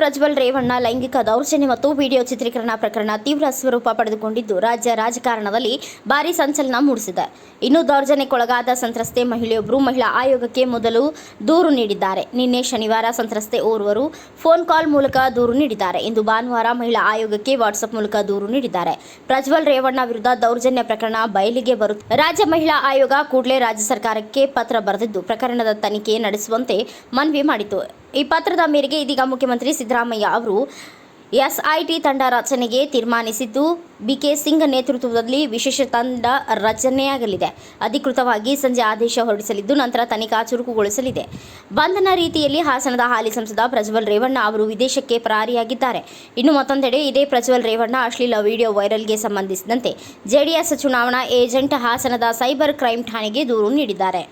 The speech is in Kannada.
ಪ್ರಜ್ವಲ್ ರೇವಣ್ಣ ಲೈಂಗಿಕ ದೌರ್ಜನ್ಯ ಮತ್ತು ವಿಡಿಯೋ ಚಿತ್ರೀಕರಣ ಪ್ರಕರಣ ತೀವ್ರ ಸ್ವರೂಪ ಪಡೆದುಕೊಂಡಿದ್ದು ರಾಜ್ಯ ರಾಜಕಾರಣದಲ್ಲಿ ಭಾರಿ ಸಂಚಲನ ಮೂಡಿಸಿದೆ. ಇನ್ನು ದೌರ್ಜನ್ಯಕ್ಕೊಳಗಾದ ಸಂತ್ರಸ್ತೆ ಮಹಿಳೆಯೊಬ್ಬರು ಮಹಿಳಾ ಆಯೋಗಕ್ಕೆ ಮೊದಲು ದೂರು ನೀಡಿದ್ದಾರೆ. ನಿನ್ನೆ ಶನಿವಾರ ಸಂತ್ರಸ್ತೆ ಓರ್ವರು ಫೋನ್ ಕಾಲ್ ಮೂಲಕ ದೂರು ನೀಡಿದ್ದಾರೆ. ಇಂದು ಭಾನುವಾರ ಮಹಿಳಾ ಆಯೋಗಕ್ಕೆ ವಾಟ್ಸಪ್ ಮೂಲಕ ದೂರು ನೀಡಿದ್ದಾರೆ. ಪ್ರಜ್ವಲ್ ರೇವಣ್ಣ ವಿರುದ್ಧ ದೌರ್ಜನ್ಯ ಪ್ರಕರಣ ಬಯಲಿಗೆ ಬರುತ್ತೆ ರಾಜ್ಯ ಮಹಿಳಾ ಆಯೋಗ ಕೂಡಲೇ ರಾಜ್ಯ ಸರ್ಕಾರಕ್ಕೆ ಪತ್ರ ಬರೆದಿದ್ದು, ಪ್ರಕರಣದ ತನಿಖೆ ನಡೆಸುವಂತೆ ಮನವಿ ಮಾಡಿತು ಈ ಪತ್ರದ ಮೇರೆಗೆ ಇದೀಗ ಮುಖ್ಯಮಂತ್ರಿ ಸಿದ್ದರಾಮಯ್ಯ ಅವರು ಎಸ್ಐಟಿ ತಂಡ ರಚನೆಗೆ ತೀರ್ಮಾನಿಸಿದ್ದು, ಬಿಕೆ ಸಿಂಗ್ ನೇತೃತ್ವದಲ್ಲಿ ವಿಶೇಷ ತಂಡ ರಚನೆಯಾಗಲಿದೆ. ಅಧಿಕೃತವಾಗಿ ಸಂಜೆ ಆದೇಶ ಹೊರಡಿಸಲಿದ್ದು, ನಂತರ ತನಿಖಾ ಚುರುಕುಗೊಳಿಸಲಿದೆ. ಬಂಧನ ರೀತಿಯಲ್ಲಿ ಹಾಸನದ ಹಾಲಿ ಸಂಸದ ಪ್ರಜ್ವಲ್ ರೇವಣ್ಣ ಅವರು ವಿದೇಶಕ್ಕೆ ಪರಾರಿಯಾಗಿದ್ದಾರೆ. ಇನ್ನು ಮತ್ತೊಂದೆಡೆ ಇದೇ ಪ್ರಜ್ವಲ್ ರೇವಣ್ಣ ಅಶ್ಲೀಲ ವಿಡಿಯೋ ವೈರಲ್ಗೆ ಸಂಬಂಧಿಸಿದಂತೆ ಜೆಡಿಎಸ್ ಚುನಾವಣಾ ಏಜೆಂಟ್ ಹಾಸನದ ಸೈಬರ್ ಕ್ರೈಂ ಠಾಣೆಗೆ ದೂರು ನೀಡಿದ್ದಾರೆ.